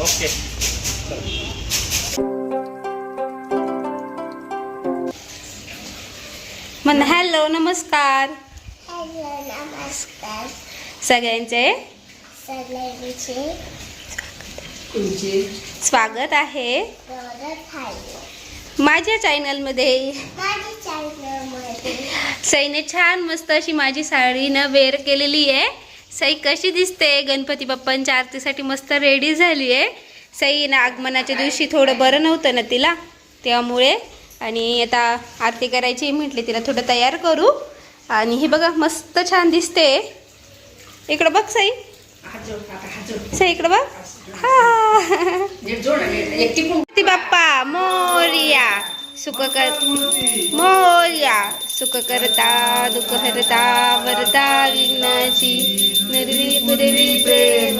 Okay. म्हण hello नमस्कार. Hello नमस्कार. सगळ्यांचे? सगळ्यांचे. स्वागत आहे. माझ्या चॅनलमध्ये. सईने छान मस्त अशी माझी साडीनं वेअर केलेली आहे. सई कशी दिसते? गणपती बाप्पांच्या आरतीसाठी मस्त रेडी झाली आहे सई ना आगमनाच्या दिवशी थोडं बरं नव्हतं ना तिला त्यामुळे. आणि आता आरती करायची म्हटली तिला थोडं तयार करू. आणि हे बघा मस्त छान दिसते. इकडं बघ सई. सई इकडं बघ. हा. बाप्पा मोर्या. सुख कर मोर्या सुख करता दुःख हरता वरता विघ्नाची निर्वी पुरवी प्रेम.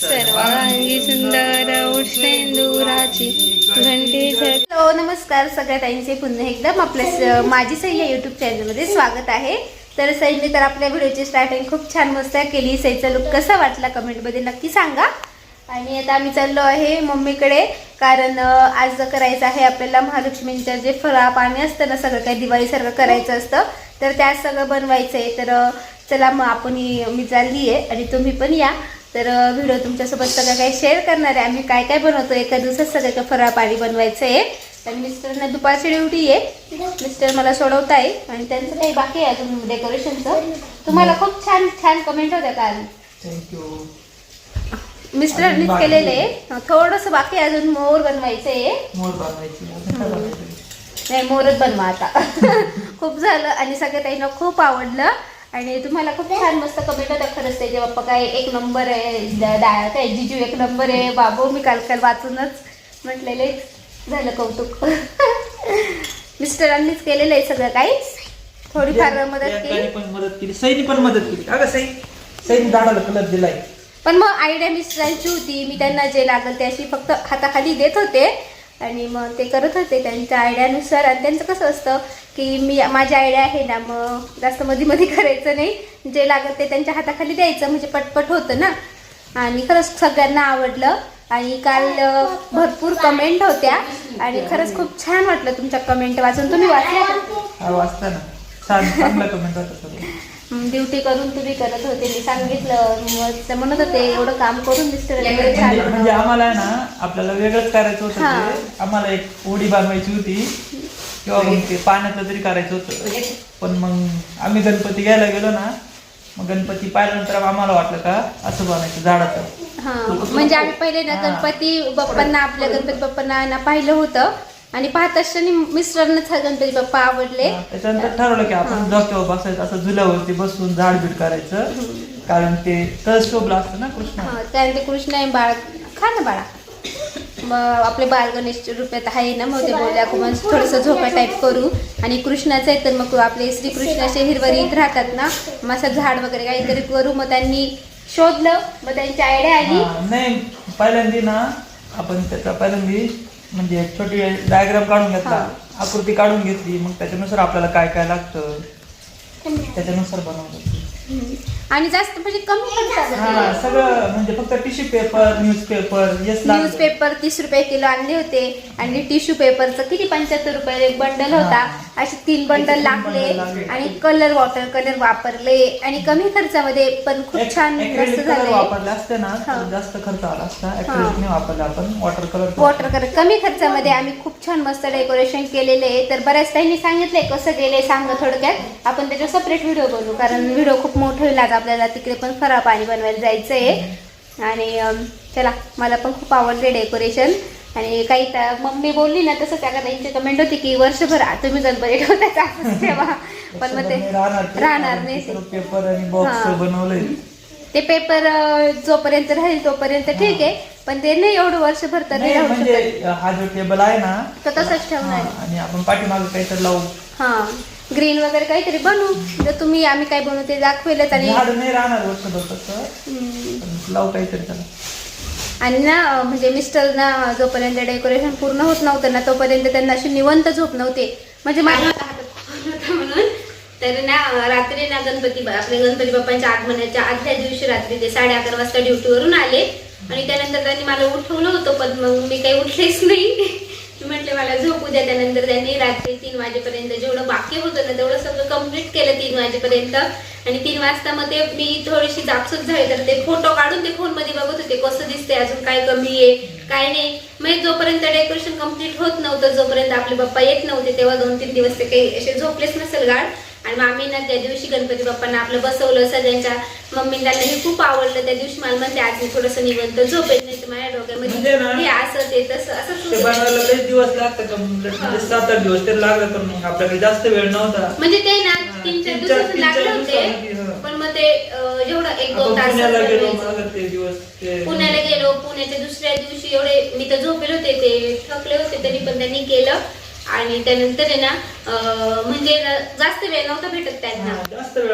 सर्वांगी सुंदर उष्णेंदुराची घंटी हॅलो नमस्कार सगळ्या ताईंचे. पुन्हा एकदम आपल्या माझी सई या यूट्यूब चॅनलमध्ये स्वागत आहे. तर सईने तर आपल्या व्हिडिओची स्टार्टिंग खूप छान मस्त केली. सईचा लुक कसा वाटला कमेंटमध्ये नक्की सांगा. आणि आता आम्ही चाललो आहे मम्मीकडे कारण आज करायचं आहे आपल्याला महालक्ष्मींचं जे फळा पाणी असतं ना सगळं काही दिवाळीसारखं करायचं असतं तर त्यात सगळं बनवायचं आहे तर चला मग आपण मी चालली आहे आणि तुम्ही पण या. तर व्हिडिओ तुमच्यासोबत सगळं काही शेअर करणार आहे. आम्ही काय काय बनवतो एका दिवसात सगळं काही फराळ पाणी बनवायचं आहे आणि मिस्टरना दुपारची ड्युटी आहे. मिस्टर मला सोडवत आहे आणि त्यांचं काही बाकी आहे अजून डेकोरेशनचं तुम्हाला खूप छान छान कमेंट होत्या काल थँक्यू मिस्टरांनीच बाकी केलेलं आहे. थोडंसं बाकी आहे अजून मोर बनवायचं आहे. मोर बनवायची अजून काय बनवायचं? नाही मोरच बनवा आता. खूप झालं आणि सगळ्या ताईंना खूप आवडलं. आणि तुम्हाला खूप छान मस्त कमेंट होत्या खरंच त्याचे बाप्पा काय एक नंबर आहे काय जिजू एक नंबर आहे बाबू मी काल काल वाचूनच म्हटलेले झालं कौतुक. मिस्टरांनीच केलेलं आहे सगळं काही. थोडीफार मदत प्रियंकाने केली. पण मदत केली सईनी पण मदत केली. अगं सई सईने झाडाला कलर दिलाय. पण मग आयडिया मिस्टरांची होती. मी त्यांना जे लागेल ते अशी फक्त हाताखाली देत होते. आणि मग ते करत होते त्यांच्या आयडियानुसार. आणि त्यांचं कसं असतं की मी माझी आयडिया आहे ना मग जास्त मध्ये मध्ये करायचं नाही. जे लागत ते त्यांच्या हाताखाली द्यायचं. म्हणजे पटपट होतं ना. आणि खरंच सगळ्यांना आवडलं. आणि काल भरपूर कमेंट होत्या. आणि खरंच खूप छान वाटलं तुमच्या कमेंट वाचून. तुम्ही वाचल्या का? वाचता ना छान कमेंट ड्युटी करून तुम्ही करत होते. मी सांगितलं म्हणत होते एवढं काम करून मिस्टर म्हणजे आम्हाला ना आपल्याला वेगळंच करायचं होतं. ते. आम्हाला एक होडी बांधवायची होती. किंवा मग ते पाण्याचं तरी करायचं होतं. पण मग आम्ही गणपती घ्यायला गेलो ना मग गणपती पाहिल्यानंतर आम्हाला वाटलं का असं बनायचं झाडाचं. हा. म्हणजे आम्ही पहिले ना. गणपती बाप्पांना आपल्या गणपती बाप्पांना ना पाहिलं होतं. आणि पाहत असताना मिस्टरनंच हा गणपती बाप्पा आवडले. त्याच्यानंतर ठरवलं की आपण डोक्यावर बसायचं असं झुल्यावरती बसून झाड बीड करायचं कारण ते तळ शोभला असतं ना कृष्ण. हा कारण ते कृष्ण आहे बाळ खा ना बाळा. मग आपले बाळ गणेश रूपात आहे ना मग ते बोलले आपण थोडंसं झोपा टाईप करू. आणि कृष्णाचं आहे तर मग आपले श्रीकृष्णाचे हिरवरीत राहतात ना मग असं झाड वगैरे काहीतरी करू मग त्यांनी शोधलं मग त्यांची आयडिया आली. नाही पहिल्यांदी ना आपण त्याचा पहिल्यांदी म्हणजे एक छोटी डायग्राम काढून घेतला. आकृती काढून घेतली. मग त्याच्यानुसार आपल्याला काय काय लागतं? त्याच्यानुसार बनवलं. हम्म. आणि जास्त म्हणजे कमी हा सगळं म्हणजे फक्त tissue paper newspaper yes newspaper तीस रुपये किलो आणले होते. आणि टिश्यू पेपरचं किती पंच्याहत्तर रुपये एक बंडल होता. असे तीन बंडल तीन लागले. bundle लागले. आणि कलर वॉटर कलर वापरले. आणि कमी खर्चामध्ये पण खूप छान मस्त कलर झाले. वापरले असते ना हा. तर जास्त खर्च आला असता. acrylic वापरले आपण. वॉटर कलर वॉटर कलर कमी खर्चामध्ये आम्ही खूप छान मस्त डेकोरेशन केलेले. आहे तर बऱ्याच काही सांगितलंय कसं गेले सांगा थोडक्यात. आपण त्याच्यावर सेपरेट व्हिडिओ बनवू कारण व्हिडिओ खूप मोठं होईल आज आपल्याला तिकडे पण फरा पाणी बनवायला जायचं आहे आणि चला मला पण खूप आवडले डेकोरेशन. आणि काही त्या- मम्मी बोलली ना तसं त्या त्यांची कमेंट होती की वर्षभर तुम्ही गणपती ठेवता पण मग ते राहणार नाही. ते. पेपर आणि बॉक्स. बनवलंय. ते पेपर जोपर्यंत राहील तोपर्यंत ठीक आहे. पण ते नाही एवढं वर्षभर तर म्हणजे हा जो टेबल आहे ना तो तसंच ठेवणार. आणि आपण पाठीमागे काहीतरी लावू. हा. ग्रीन वगैरे काहीतरी बनवू. जर तुम्ही आम्ही काय बनवू ते दाखवेलच आणि झाड नाही राहणार वर्षभर तसं हम्म, पण लावू काहीतरी त्याला. आणि ना म्हणजे मिस्टर ना जोपर्यंत डेकोरेशन पूर्ण होत नव्हतं ना तोपर्यंत त्यांना अशी निवंत झोप नव्हते. म्हणजे माझ्या हातात फोन होता म्हणून? तर ना रात्री ना गणपती आपले गणपती बाप्पांच्या आगमनाच्या आदल्या दिवशी रात्री ते साडे अकरा वाजता ड्युटीवरून आले. आणि त्यानंतर त्यांनी मला उठवलं होतं पण मग मी काही उठलेच नाही. मी म्हटले मला झोपू द्या. त्यानंतर त्यांनी रात्री तीन वाजेपर्यंत जेवढं बाकी होतं ना तेवढं सगळं कंप्लीट केलं तीन वाजेपर्यंत. आणि तीन वाजता मग ते मी थोडीशी जापसूक झाली तर ते फोटो काढून ते फोनमध्ये बघत होते कसं दिसते अजून काय कमी आहे काय नाही. म्हणजे जोपर्यंत डेकोरेशन कंप्लीट होत नव्हतं जोपर्यंत आपले बाप्पा येत नव्हते तेव्हा दोन तीन दिवस ते काही असे झोपलेच नसेल गाड. आणि मग आम्ही ना त्या दिवशी गणपती बाप्पांना आपलं बसवलं सगळ्यांच्या मम्मी त्यांना हे खूप आवडलं. त्या दिवशी मला म्हणते आज मी थोडंसं निवंत झोपेल नाही तर माझ्या म्हणजे डोक्यामध्ये ना- हे असं ते तसं ते लई दिवस म्हणजे सात आठ दिवस तरी लागलं मग आपल्याकडे जास्त वेळ नव्हता. म्हणजे ते ना तीन चार चार लागले होते. पण मग ते अं, जेवढं एक दोन तास ते दिवस ते पुण्याला गेलो पुण्याच्या दुसऱ्या दिवशी एवढे मी तर झोपेल होते ते थकले होते तरी पण त्यांनी केलं. आणि त्यानंतर आहे ना म्हणजे जास्त वेळ नव्हता भेटत त्यांना. हा, जास्त वेळ.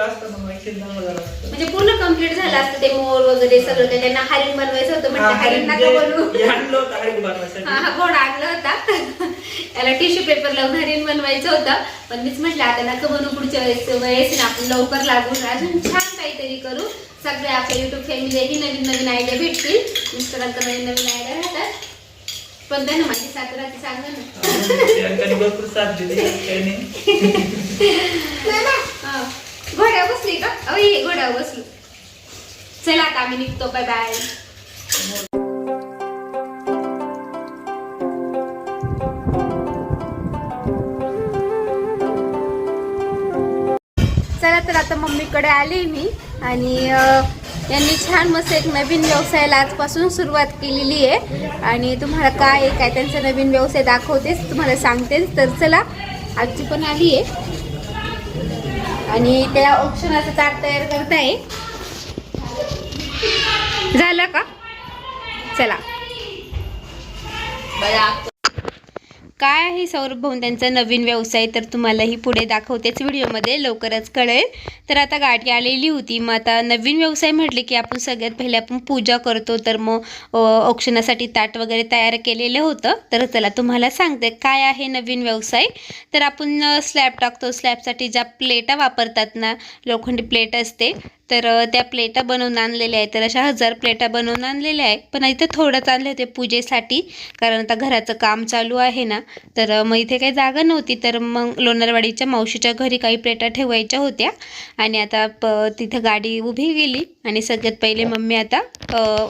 म्हणजे पूर्ण कंप्लीट झालं असतं ते मोर वगैरे सगळं काही त्यांना हरिण बनवायचं होतं हा, म्हणजे हरिण नका बनवू. हे. हा हा गोड आणला होता. त्याला टिश्यू पेपर लावून हरिण बनवायचं होतं. पण मीच म्हटलं आता नका बनवू पुढच्या वेळेस. वेळेस ना आपण लवकर लागून अजून छान काहीतरी करू. सगळे आपल्या युट्यूब फॅमिलीही नवीन नवीन आयडिया भेटतील. मिस्टरांचा नवीन नवीन आयडिया राहतात. पण माझी सात राहते सांगा ना. ते अंकाने भरपूर साथ दिली काही नाही. हा. घोड्यावर बसली का? अहो ये घोड्यावर बसलो. चला आता आम्ही निघतो बाय बाय चला तर आता मम्मीकडे आले मी आणि अं, यांनी छान मस्त एक नवीन व्यवसायाला आजपासून सुरुवात केलेली आहे. आणि तुम्हाला काय आहे काय त्यांचा नवीन व्यवसाय दाखवतेच तुम्हाला सांगतेच तर चला आजची पण आली आहे. आणि त्या ऑप्शनाचा ताट तयार करताय. झालं का? चला. काय आहे सौरभ भाऊन त्यांचा नवीन व्यवसाय तर तुम्हालाही पुढे दाखवतेच व्हिडिओमध्ये लवकरच कळेल. तर आता गाठी आलेली होती. मग आता नवीन व्यवसाय म्हटले की आपण सगळ्यात पहिले आपण पूजा करतो. तर मग औक्षणासाठी ताट वगैरे तयार केलेलं होतं. तर चला तुम्हाला सांगते काय आहे नवीन व्यवसाय. तर आपण स्लॅब टाकतो. स्लॅबसाठी ज्या प्लेटा वापरतात ना लोखंडी प्लेट असते तर त्या प्लेटा बनवून आणलेल्या आहेत. तर अशा हजार प्लेटा बनवून आणलेल्या आहे पण इथे थोडंच आणले होते पूजेसाठी कारण आता घराचं काम चालू आहे ना. तर मग इथे काही जागा नव्हती. तर मग लोणारवाडीच्या मावशीच्या घरी काही प्लेटा ठेवायच्या होत्या. आणि आता प तिथं गाडी उभी गेली. आणि सगळ्यात पहिले मम्मी आता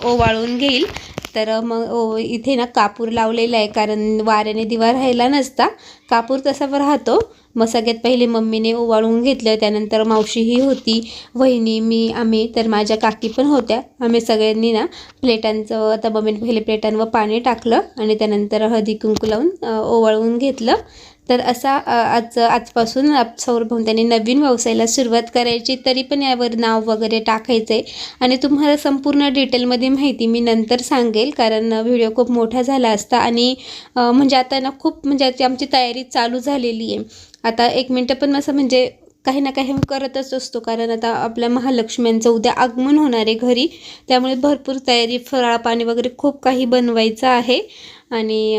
ओवाळून घेईल. तर मग ओ इथे ना कापूर लावलेला आहे. कारण वाऱ्याने दिवा राहिला नसता. कापूर तसा राहतो. मग सगळ्यात पहिले मम्मीने ओवाळून घेतलं. त्यानंतर मावशीही होती वहिनी मी आम्ही. तर माझ्या काकी पण होत्या. आम्ही सगळ्यांनी ना प्लेटांचं आता मम्मीने पहिले प्लेटांवर पाणी टाकलं आणि त्यानंतर हळदी कुंकू लावून ओवाळून घेतलं. तर असा आज आजपासून आप- त्यांनी नवीन व्यवसायाला सुरुवात करायची तरी पण यावर नाव वगैरे टाकायचं आहे आणि तुम्हाला संपूर्ण डिटेलमध्ये माहिती मी नंतर सांगेल कारण व्हिडिओ खूप मोठा झाला असता आणि म्हणजे आता ना खूप म्हणजे आमची तयारी चालू झालेली आहे. आता एक मिनटं पण असं म्हणजे काही ना काही करतच असतो. कारण आता आपल्या महालक्ष्म्यांचं उद्या आगमन होणार आहे घरी. त्यामुळे भरपूर तयारी फराळ पाणी वगैरे खूप काही बनवायचं आहे. आणि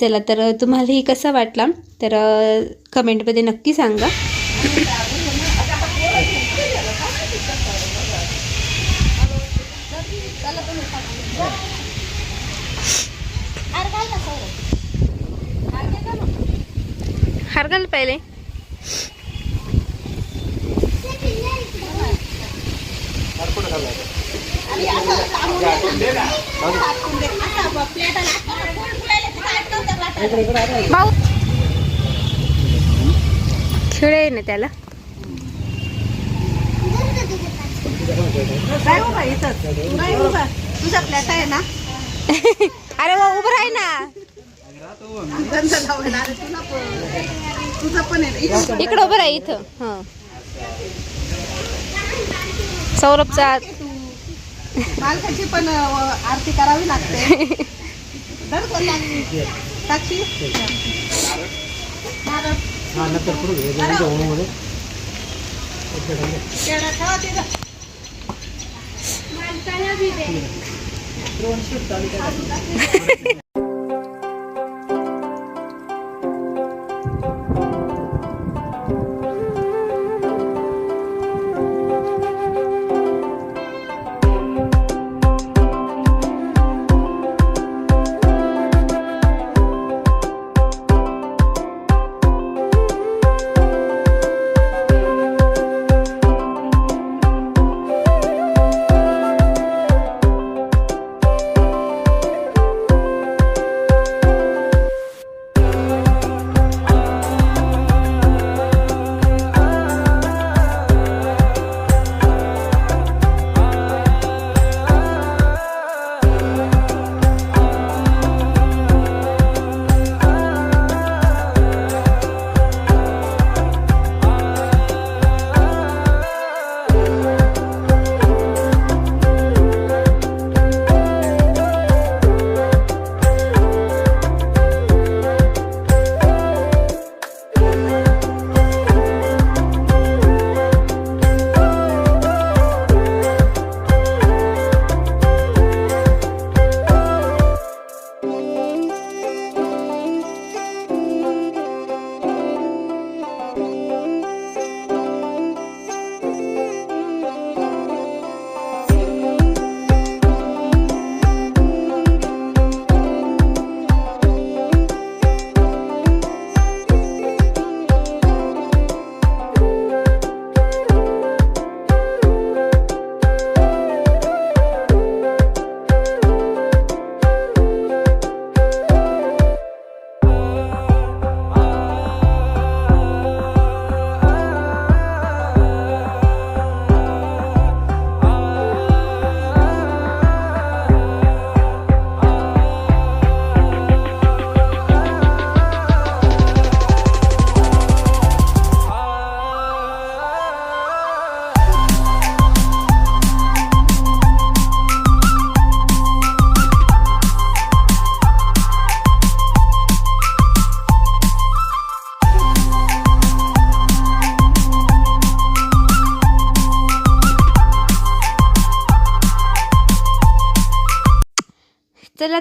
चला तर तुम्हालाही कसा वाटला? तर कमेंटमध्ये नक्की सांगा. हार भाऊ. खेळ आहे ना त्याला. तुझा फ्लॅट आहे ना? अरे वा उभं राही ना. तुझं पण आहे ना. इकडं इकडं उभं राही इथं. हां. सौरभचा मालकाची पण आरती करावी लागते? साक्षी?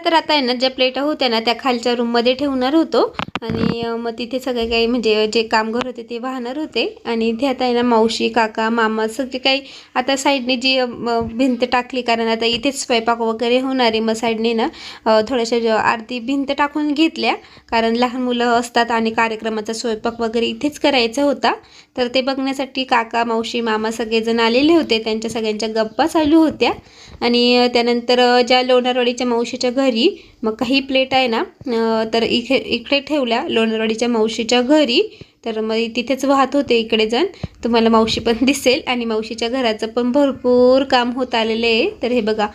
तर आता आहे ना ज्या प्लेटा होत्या ना त्या खालच्या रूममध्ये ठेवणार होतो. आणि मग तिथे सगळे काही म्हणजे जे कामगार होते ते वाहणार होते. आणि इथे आता आहे ना मावशी काका मामा सगळे काही आता साईडने जी भिंत टाकली कारण आता इथेच स्वयंपाक वगैरे होणार आहे मग साईडने ना थोड्याशा अर्धी भिंत टाकून घेतल्या. कारण लहान मुलं असतात आणि कार्यक्रमाचा स्वयंपाक वगैरे इथेच करायचा होता. तर ते बघण्यासाठी काका मावशी मामा सगळेजण आलेले होते. त्यांच्या सगळ्यांच्या गप्पा चालू होत्या. आणि त्यानंतर ज्या लोणारवाडीच्या मावशीच्या घरी मग काही प्लेट आहे ना तर इथे इकडे ठेवल्या लोणारवाडीच्या मावशीच्या घरी. तर मग तिथेच वाहत होते इकडे जण. तुम्हाला मावशी पण दिसेल. आणि मावशीच्या घराचं पण भरपूर काम होत आलेलं आहे. तर हे बघा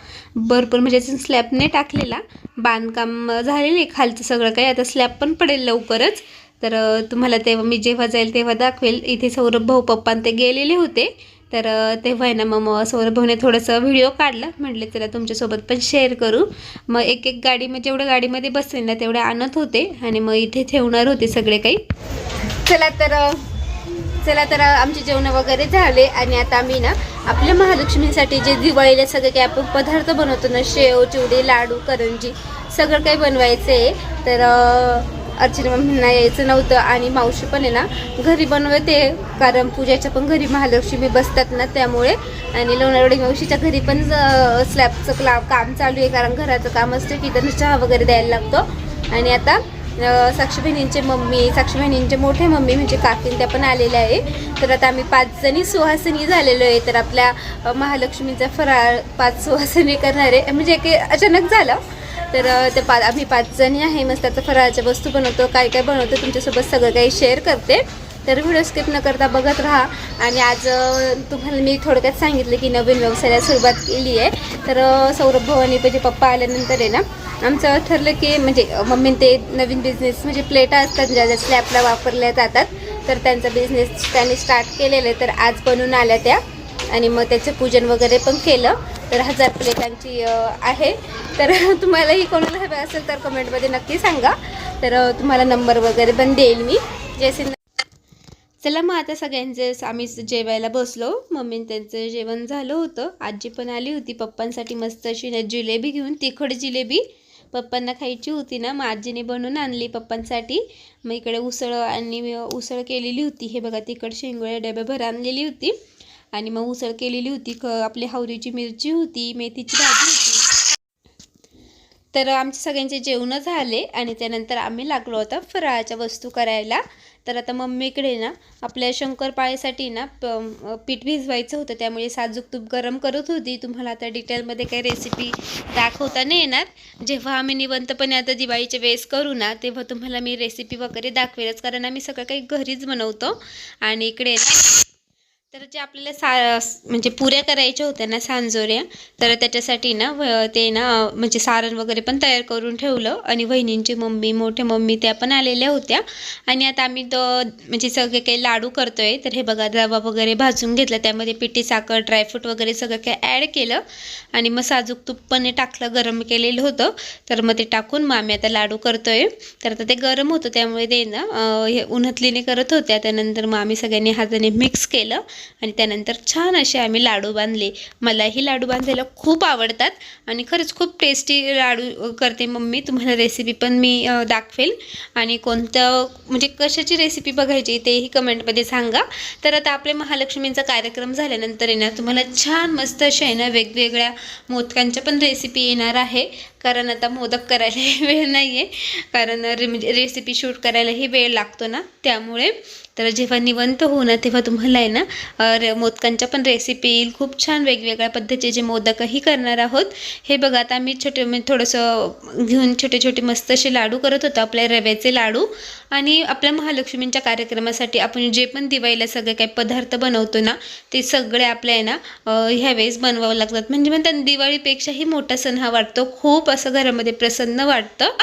भरपूर म्हणजे स्लॅबने टाकलेला. बांधकाम झालेलं आहे खालचं सगळं काही. आता स्लॅब पण पडेल लवकरच. तर तुम्हाला तेव्हा मी जेव्हा जाईल तेव्हा दाखवेल. इथे सौरभ भाऊ पप्पान ते गेलेले होते. तर तेव्हा आहे ना मग सौरभ भाऊने थोडंसं व्हिडिओ काढला. म्हटले त्याला तुमच्यासोबत पण शेअर करू. मग एक एक गाडी मग जेवढ्या गाडीमध्ये बसेल ना तेवढ्या आणत होते. आणि मग इथे ठेवणार होते सगळे काही. चला तर चला तर आमचे जेवण वगैरे झाले. आणि आता आम्ही ना आपल्या महालक्ष्मीसाठी जे दिवाळीला सगळे काही आपण पदार्थ बनवतो ना शेव चिवडे लाडू करंजी सगळं काही बनवायचं आहे तर अर्चना मम्मींना यायचं नव्हतं आणि मावशी पण आहे ना घरी बनवते. कारण पूजाच्या पण घरी महालक्ष्मी बसतात ना त्यामुळे. आणि लोणारवाडी मावशीच्या घरी पण स्लॅबचं क्ला काम चालू आहे कारण घराचं काम असतं. की त्यांना चहा वगैरे द्यायला लागतो. आणि आता साक्षी बहिणींचे मम्मी साक्षी बहिणींचे मोठे मम्मी म्हणजे काकीन त्या पण आलेल्या आहे. तर आता आम्ही पाच जणी सुहासनी झालेलो आहे. तर आपल्या महालक्ष्मीचा फराळ पाच सुहासनी करणार. आहे म्हणजे एक अचानक झालं. तर ते पा आम्ही पाच जणी आहे. मस्त आता फराळाच्या वस्तू बनवतो काय काय बनवतो तुमच्यासोबत सगळं काही शेअर करते. तर व्हिडिओ स्किप न करता बघत राहा. आणि आज तुम्हाला मी थोडक्यात सांगितलं की नवीन व्यवसायाला सुरुवात केली आहे. तर सौरभ भवानी म्हणजे पप्पा आल्यानंतर आहे ना आमचं ठरलं की म्हणजे मम्मी ते नवीन बिझनेस म्हणजे प्लेटा असतात ज्या ज्या स्लॅबला वापरल्या जातात तर त्यांचा बिझनेस त्यांनी स्टार्ट केलेला आहे. तर आज बनवून आल्या त्या. आणि मग त्याचं पूजन वगैरे पण केलं. तर हजार प्लेटांची आहे. तर तुम्हालाही कोणाला हवे असेल तर कमेंटमध्ये नक्की सांगा. तर तुम्हाला नंबर वगैरे पण देईल मी. जैसे चला मग आता सगळ्यांचे आम्ही जेवायला बसलो. मम्मी त्यांचं जेवण झालं होतं. आजी पण आली होती. पप्पांसाठी मस्त अशी जिलेबी घेऊन तिखट जिलेबी पप्पांना खायची होती ना. मग आजीने बनवून आणली पप्पांसाठी. मग इकडे उसळ आणि उसळ केलेली होती. हे बघा तिखट शेंगोळ्या डब्याभर आणलेली होती. आणि मग उसळ केलेली होती क आपली हावरीची मिरची होती मेथीची भाजी होती. तर आमचे सगळ्यांचे जेवणं झाले आणि त्यानंतर आम्ही लागलो होता फराळाच्या वस्तू करायला. तर आता मम्मीकडे ना आपल्या शंकरपाळेसाठी ना प- पीठ भिजवायचं होतं त्यामुळे साजूक तूप गरम करत होती. तुम्हाला आता डिटेलमध्ये काही रेसिपी दाखवता नाही येणार. जेव्हा आम्ही निवंतपणे आता दिवाळीच्या वेळेस करू ना तेव्हा तुम्हाला मी रेसिपी वगैरे दाखवेलच कारण आम्ही सगळं काही घरीच बनवतो. आणि इकडे ना तर जे आपल्याला सा म्हणजे पुऱ्या करायच्या होत्या ना सांजोऱ्या तर त्याच्यासाठी ना व- ते ना म्हणजे सारण वगैरे पण तयार करून ठेवलं. आणि वहिनींची मम्मी मोठ्या मम्मी त्या पण आलेल्या होत्या. आणि आता आम्ही द म्हणजे सगळे काही लाडू करतो आहे तर हे बघा रवा वगैरे भाजून घेतला. त्यामध्ये पिठी साखर ड्रायफ्रूट वगैरे सगळं काही ॲड केलं. आणि मग साजूक तूप पण टाकलं गरम केलेलं होतं. तर मग ते टाकून मग आम्ही आता लाडू करतो आहे तर आता ते गरम होतं त्यामुळे ते ना हे उन्हातलीने करत होत्या. त्यानंतर मग आम्ही सगळ्यांनी हाताने मिक्स केलं. आणि त्यानंतर छान असे आम्ही लाडू बांधले. मलाही लाडू बांधायला खूप आवडतात आणि खरंच खूप टेस्टी लाडू करते मम्मी. तुम्हाला रेसिपी पण मी दाखवेल. आणि कोणतं म्हणजे कशाची रेसिपी बघायची तेही कमेंटमध्ये सांगा. तर आता आपल्या महालक्ष्मींचा कार्यक्रम झाल्यानंतर आहे ना तुम्हाला छान मस्त अशा आहे ना वेगवेगळ्या मोदकांच्या पण रेसिपी येणार आहे. कारण आता मोदक करायलाही वेळ नाही आहे कारण रे म्हणजे रेसिपी शूट करायलाही वेळ लागतो ना. त्यामुळे तर जेव्हा निवंत होऊ ना तेव्हा तुम्हाला आहे ना मोदकांच्या पण रेसिपी येईल. खूप छान वेगवेगळ्या पद्धतीचे मोदकही करणार आहोत. हे बघा आता आम्ही छोटे म्हणजे थोडंसं घेऊन छोटे छोटे मस्त असे लाडू करत होतो आपल्या रव्याचे लाडू. आणि आपल्या महालक्ष्मींच्या कार्यक्रमासाठी आपण जे पण दिवाळीला सगळे काही पदार्थ बनवतो ना ते सगळे आपल्या आहे ना ह्यावेळेस बनवावं लागतात. म्हणजे म्हणतात दिवाळीपेक्षाही मोठा सण हा वाटतो. खूप असं घरामध्ये प्रसन्न वाटतं.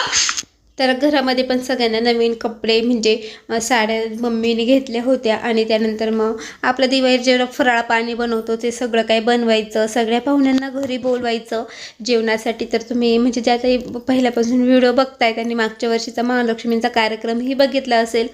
तर घरामध्ये पण सगळ्यांना नवीन कपडे म्हणजे साड्या मम्मीने घेतल्या होत्या आणि त्यानंतर मग आपलं दिवाळी जेवढं फराळ पाणी बनवतो ते सगळं काही बनवायचं सगळ्या पाहुण्यांना घरी बोलवायचं. जेवणासाठी तर तुम्ही म्हणजे ज्या काही पहिल्यापासून व्हिडिओ बघतायत आणि मागच्या वर्षीचा महालक्ष्मींचा कार्यक्रमही बघितला असेल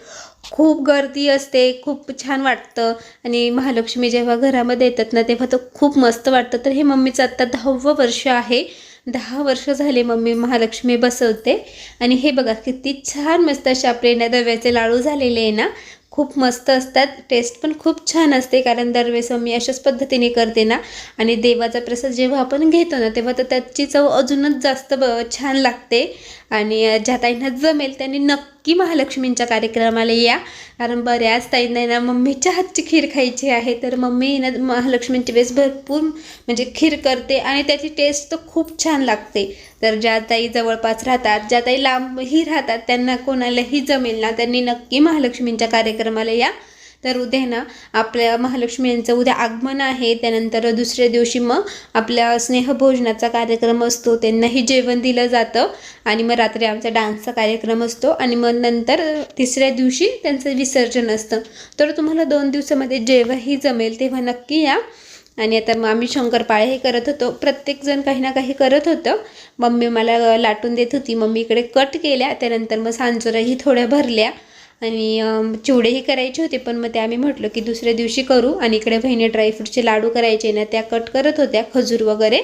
खूप गर्दी असते खूप छान वाटतं. आणि महालक्ष्मी जेव्हा घरामध्ये येतात ना तेव्हा तर खूप मस्त वाटतं. तर हे मम्मीचं आत्ता दहावं वर्ष आहे. दहा वर्ष झाले मम्मी महालक्ष्मी बसवते. आणि हे बघा किती छान मस्त अशा आपले ना दव्याचे लाडू झालेले आहे ना. खूप मस्त असतात. टेस्ट पण खूप छान असते कारण दरवेळेस मी अशाच पद्धतीने करते ना. आणि देवाचा प्रसाद जेव्हा आपण घेतो ना तेव्हा तर त्याची चव अजूनच जास्त ब छान लागते. आणि ज्या ताईंना जमेल त्यांनी नक्की महालक्ष्मींच्या कार्यक्रमाला या. कारण बऱ्याच ताईंना ना मम्मीच्या हातची खीर खायची आहे तर मम्मी ना महालक्ष्मींची वेळेस भरपूर म्हणजे खीर करते आणि त्याची टेस्ट तर खूप छान लागते. तर ज्या ताई जवळपास राहतात ज्या ताई लांबही राहतात त्यांना कोणालाही जमेल ना त्यांनी नक्की महालक्ष्मींच्या कार्यक्रमाला या. तर उद्या ना आपल्या महालक्ष्मी यांचं उद्या आगमन आहे. त्यानंतर दुसऱ्या दिवशी मग आपल्या स्नेहभोजनाचा कार्यक्रम असतो. त्यांनाही जेवण दिलं जातं. आणि मग रात्री आमचा डान्सचा कार्यक्रम असतो. आणि मग नंतर तिसऱ्या दिवशी त्यांचं विसर्जन असतं. तर तुम्हाला दोन दिवसामध्ये जेव्हाही जमेल तेव्हा नक्की या. आणि आता मग आम्ही शंकरपाळे हे करत होतो. प्रत्येकजण काही ना काही करत होतं. मम्मी मला लाटून देत होती. मम्मी इकडे कट केल्या. त्यानंतर मग सांजोराही थोड्या भरल्या. आणि चिवडेही करायचे होते पण मग ते आम्ही म्हटलं की दुसऱ्या दिवशी करू आणि इकडे बहिणी ड्रायफ्रूटचे लाडू करायचे ना त्या कट करत होत्या खजूर वगैरे.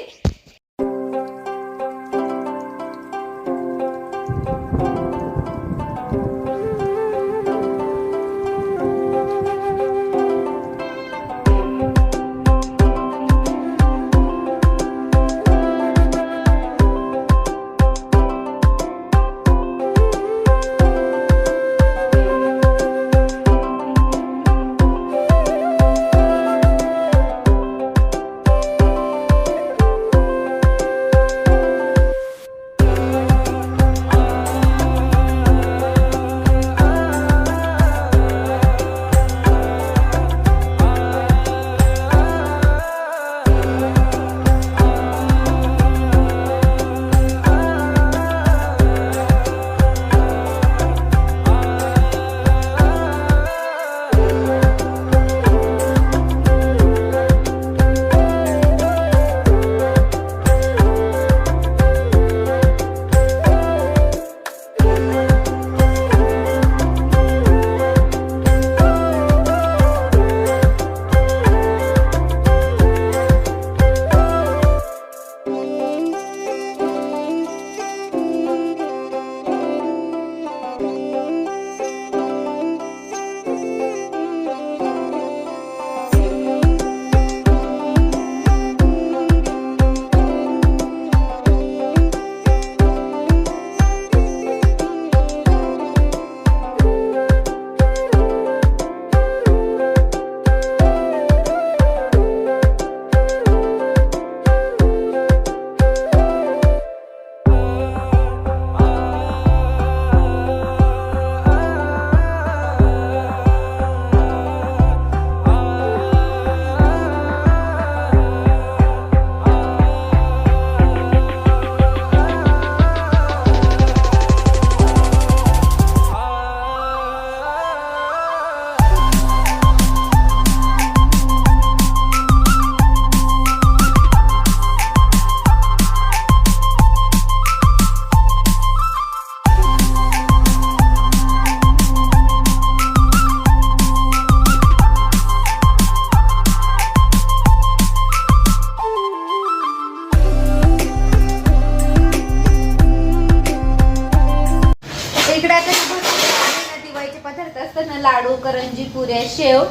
करंजी पुऱ्या शेव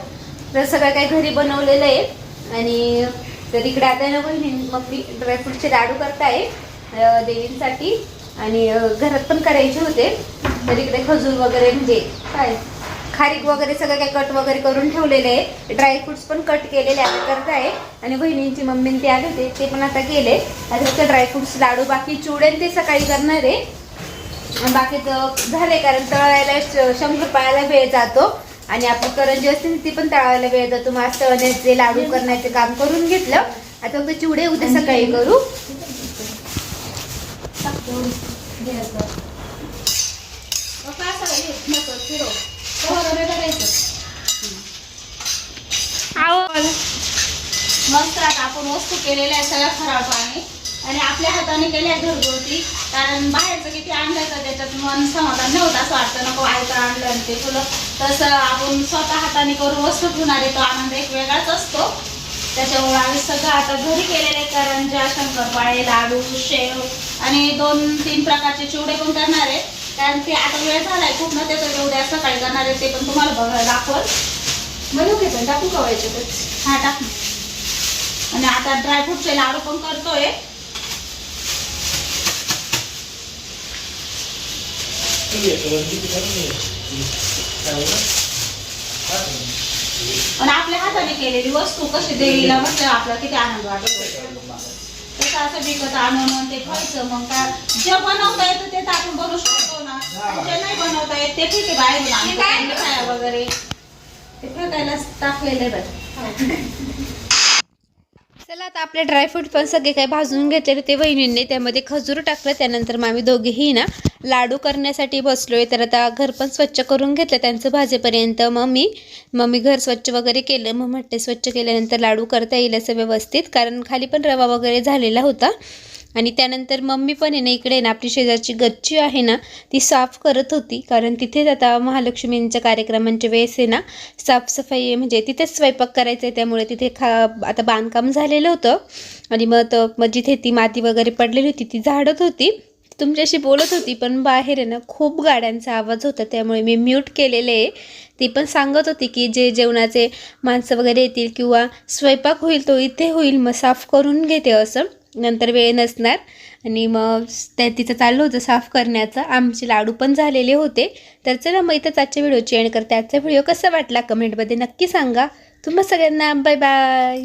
तर सगळं काही घरी बनवलेलं आहे. आणि तर इकडे आता ना बहिणी मी ड्रायफ्रूटचे लाडू करताय देवींसाठी. आणि घरात पण करायचे होते. तर इकडे खजूर वगैरे म्हणजे काय खारीक वगैरे सगळं काही कट वगैरे करून ठेवलेले आहे. ड्रायफ्रुट्स पण कट केलेले आता करताय. आणि बहिणींची मम्मीने ते आले होते ते पण आता केले आता फक्त ड्रायफ्रुट्स लाडू बाकी चुडेन ते सकाळी करणार आहे. बाकीचं झाले कारण तळायला श- शंकरपाळ्याला वेळ जातो. आणि आपली करंजी असते ती पण तळायला वेळ जातो मग आज तळण्याचे लाडू करण्याचे काम करून घेतलं आता फक्त चिवडे उद्या सकाळी करू. मस्त आता आपण वस्तू केलेल्या आहे सगळ्या खराब पाणी आणि आपल्या हाताने केल्या घरगुती. कारण बाहेरचं किती आणलं तर त्याच्यात मन समाधान नव्हतं असं वाटतं. नको आयतं आणलं आणि ते तुला तसं आपण स्वतः हाताने करून वस्तू ठेवणारे तो आनंद एक वेगळाच असतो. त्याच्यामुळे आम्ही सगळं आता घरी केलेले करंजा शंकरपाळे लाडू शेव आणि दोन तीन प्रकारचे चिवडे पण करणार आहे. कारण ते आता वेळ झालाय खूप ना त्याचं उद्या सकाळी करणार आहे ते पण तुम्हाला बघा दाखवल. बनवू घे पण टाकू का याच्यातच? हा टाक. आणि आता ड्रायफ्रूटचे लाडू पण करतोय. आणि आपल्या हाताने केलेली वस्तू कशी देवीला म्हटलं आपला किती आनंद वाटतो. तसं असं विकत आणून आणि ते खायचं मग काय जे बनवता येतं ते तर आपण बनवू शकतो ना. जे नाही बनवता येत ते ठीक आहे बाहेरून आणतो. खाया वगैरे. ते फेकायला टाकलेले बघ. चला आता आपले ड्रायफ्रूट पण सगळे काही भाजून घेतले ते वहिनींनी त्यामध्ये खजूर टाकलं. त्यानंतर मग आम्ही दोघेही ना लाडू करण्यासाठी बसलो आहे तर आता घर पण स्वच्छ करून घेतलं त्यांचं भाजेपर्यंत. मग मी मग मी घर स्वच्छ वगैरे केलं. मग म्हटले स्वच्छ केल्यानंतर लाडू करता येईल असं व्यवस्थित. कारण खाली पण रवा वगैरे झालेला होता. आणि त्यानंतर मम्मी पण आहे ना इकडे ना आपली शेजारची गच्ची आहे ना ती साफ करत होती. कारण तिथेच आता महालक्ष्मींच्या कार्यक्रमांच्या वेळेस आहे ना साफसफाई आहे, म्हणजे तिथेच स्वयंपाक करायचं आहे. त्यामुळे तिथे खा आता बांधकाम झालेलं होतं. आणि मग मग जिथे ती माती वगैरे पडलेली होती ती झाडत होती. तुमच्याशी बोलत होती पण बाहेर आहे ना खूप गाड्यांचा आवाज होता. त्यामुळे मी म्यूट केलेले आहे. ती पण सांगत होती की जे जेवणाचे माणसं वगैरे येतील किंवा स्वयंपाक होईल तो इथे होईल मग साफ करून घेते असं. नंतर वेळ नसणार. आणि मग त्या तिचं चाललं होतं साफ करण्याचं. आमचे लाडू पण झालेले होते. तर चला मग इथंच आजच्या व्हिडिओची एंड करते. आजचा व्हिडिओ कसा वाटला? कमेंटमध्ये नक्की सांगा. तुम्हा सगळ्यांना बाय बाय